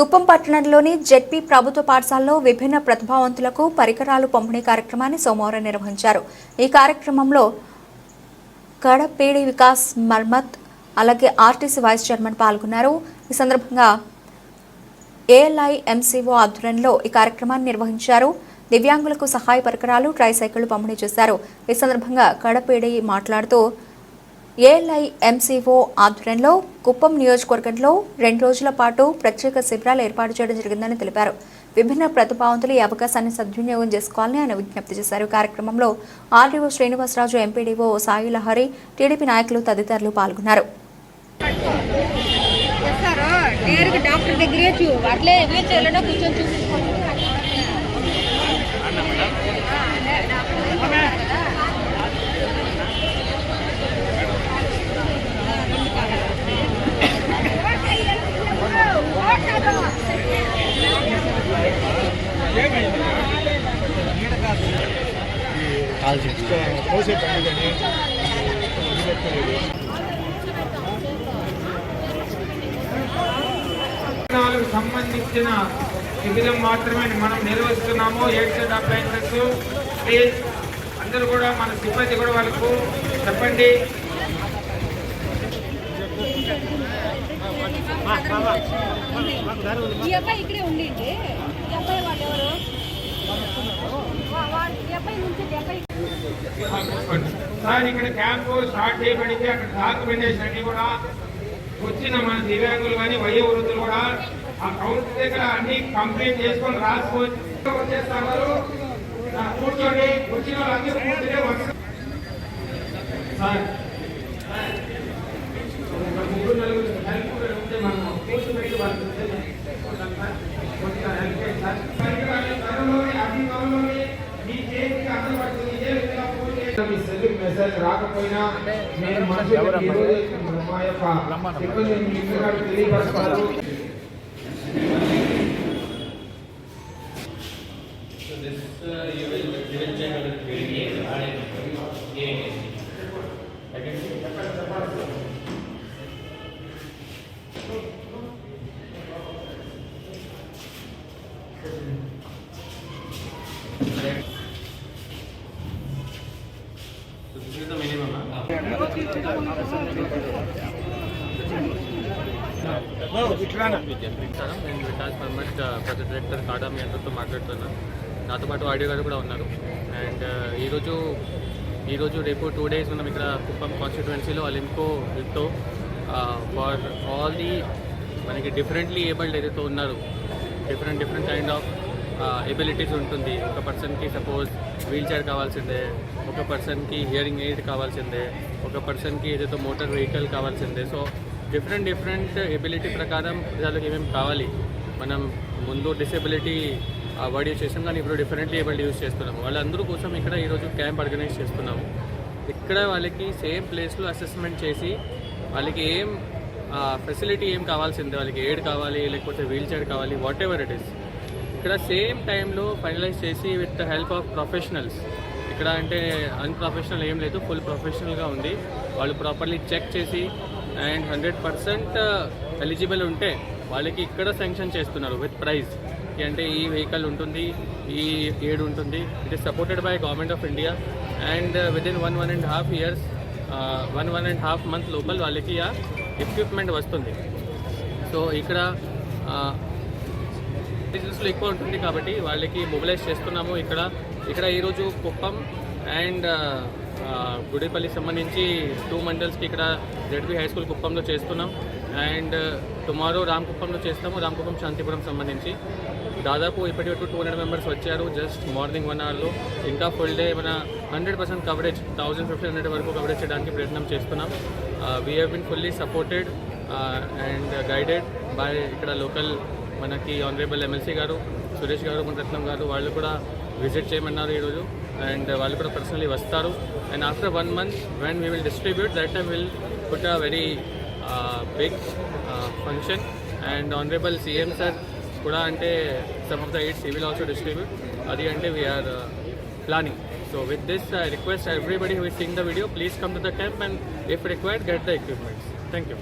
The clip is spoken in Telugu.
కుప్పం పట్టణంలోని జెడ్పీ ప్రభుత్వ పాఠశాలలో విభిన్న ప్రతిభావంతులకు పరికరాలు పంపిణీ కార్యక్రమాన్ని సోమవారం నిర్వహించారు. ఈ కార్యక్రమంలో కడపేడి వికాస్ మర్మత్ అలాగే ఆర్టీసీ వైస్ చైర్మన్ పాల్గొన్నారు. ఈ సందర్భంగా ఏఎల్ఐఎంసీఓ ఆధ్వర్యంలో ఈ కార్యక్రమాన్ని నిర్వహించారు. దివ్యాంగులకు సహాయ పరికరాలు ట్రైసైకిళ్ళు పంపిణీ చేశారు. ఈ సందర్భంగా కడపేడి మాట్లాడుతూ ఏఎల్ఐ ఎంసీఓ ఆధ్వర్యంలో కుప్పం నియోజకవర్గంలో రెండు రోజుల పాటు ప్రత్యేక శిబిరాలు ఏర్పాటు చేయడం జరిగిందని తెలిపారు. విభిన్న ప్రతిభావంతులు ఈ అవకాశాన్ని సద్వినియోగం చేసుకోవాలని ఆయన విజ్ఞప్తి చేశారు. కార్యక్రమంలో RDO Srinivasaraju MPDO Sai Lahari TDP నాయకులు తదితరులు పాల్గొన్నారు. డాక్టర్ దగ్గరే చూ అట్లే సంబంధించిన శిబిరం మాత్రమే మనం నిర్వహిస్తున్నాము. Aid appliances please. అందరూ కూడా మన సిబ్బంది కూడా వాళ్ళకు చెప్పండి. ఈ అబ్బాయి ఇక్కడే ఉండింది ఈ అబ్బాయి వాళ్ళు ఎవరు వా- వా- ఈ అబ్బాయి నుంచి ఈ అబ్బాయి సార్ ఇక్కడ క్యాంపు స్టార్ట్ చేయబడింది అక్కడ డాక్యుమెంటేషన్ అన్ని కూడా వచ్చిన మన దివ్యాంగులు కానీ వయోవృద్ధులు కూడా ఆ కౌంటర్ దగ్గర అన్ని కంప్లీట్ చేసుకొని రాసుకోవచ్చు వచ్చేస్తారు. కూర్చోండి. వచ్చిన వాళ్ళందరూ కూర్చునే వస్తారు సార్, రాకపోయినా నేను మనుషులకు ఈ రోజు మా యొక్క సిబ్బంది మీ ఇంటికాడ తెలియపరుస్తారు నేను వికాస్ పర్మట్ ప్రజెంట్ డైరెక్టర్ కాడా మీ అందరితో మాట్లాడుతున్నాను నాతో పాటు ఆడియో గారు కూడా ఉన్నారు అండ్ ఈరోజు ఈరోజు రేపు టూ డేస్ మనం ఇక్కడ కుప్పం కాన్స్టిట్యువెన్సీలో అలింకో విత్తో ఫార్ ఆల్ ది మనకి డిఫరెంట్లీ ఏబుల్డ్ ఏదైతే ఉన్నారు different different kind of abilities ఉంటుంది. ఒక పర్సన్కి సపోజ్ వీల్ చైర్ కావాల్సిందే ఒక పర్సన్కి హియరింగ్ ఎయిడ్ కావాల్సిందే ఒక పర్సన్కి ఏదైతే మోటార్ వెహికల్ కావాల్సిందే. సో డిఫరెంట్ డిఫరెంట్ ఎబిలిటీ ప్రకారం వాళ్ళకి ఏమేమి కావాలి? మనం ముందు డిసెబిలిటీ వర్డ్ యూస్ చేస్తాం కానీ ఇప్పుడు డిఫరెంట్లీ ఏబుల్డ్ యూస్ చేస్తున్నాము. వాళ్ళందరూ కోసం ఇక్కడ ఈరోజు క్యాంప్ ఆర్గనైజ్ చేస్తున్నాము. ఇక్కడ వాళ్ళకి సేమ్ ప్లేస్లో అసెస్మెంట్ చేసి వాళ్ళకి ఏం ఫెసిలిటీ ఏం కావాల్సిందే? వాళ్ళకి ఎయిడ్ కావాలి లేకపోతే వీల్ చైర్ కావాలి వాట్ ఎవర్ ఇట్ ఈస్ ఇక్కడ సేమ్ టైంలో ఫైనలైజ్ చేసి with the help of professionals ఇక్కడ అంటే అన్ప్రొఫెషనల్ ఏం లేదు ఫుల్ ప్రొఫెషనల్గా ఉంది. వాళ్ళు ప్రాపర్లీ చెక్ చేసి అండ్ హండ్రెడ్ పర్సెంట్ ఎలిజిబుల్ ఉంటే వాళ్ళకి ఇక్కడ శాంక్షన్ చేస్తున్నారు విత్ ప్రైజ్ అంటే ఈ వెహికల్ ఉంటుంది ఈ ఏడు ఉంటుంది. It is supported by government of India and within one one and half years one one and half month లోపల వాళ్ళకి ఆ ఎక్విప్మెంట్ వస్తుంది. సో ఇక్కడ uh, డిజిటల్స్లో ఎక్కువ ఉంటుంది కాబట్టి వాళ్ళకి మొబిలైజ్ చేస్తున్నాము ఇక్కడ. ఇక్కడ ఈరోజు కుప్పం అండ్ గుడిపల్లి సంబంధించి టూ మండల్స్కి ఇక్కడ జెడ్బీ హై స్కూల్ కుప్పంలో చేస్తున్నాం. అండ్ టుమారో రామకుప్పంలో చేస్తాము. రామకుప్పం శాంతిపురం సంబంధించి. దాదాపు ఇప్పటి వరకు టూ హండ్రెడ్ మెంబర్స్ వచ్చారు. జస్ట్ మార్నింగ్ వన్ అవర్లో ఇంకా ఫుల్ డే మన hundred percent coverage thousand fifteen hundred వరకు కవరేజ్ చేయడానికి ప్రయత్నం చేస్తున్నాం. We have been fully supported and guided by ఇక్కడ లోకల్ మనకి ఆనరేబుల్ ఎమ్మెల్సీ గారు సురేష్ గారు మునరత్నం గారు వాళ్ళు కూడా విజిట్ చేయమన్నారు ఈరోజు. అండ్ వాళ్ళు కూడా పర్సనలీ వస్తారు. And after one month when we will distribute that time will put a very big function and honourable CM sir కూడా అంటే some of the aids will also distribute అది అంటే we are planning so with this I request everybody who is seeing the video please come to the camp and if required get the equipments thank you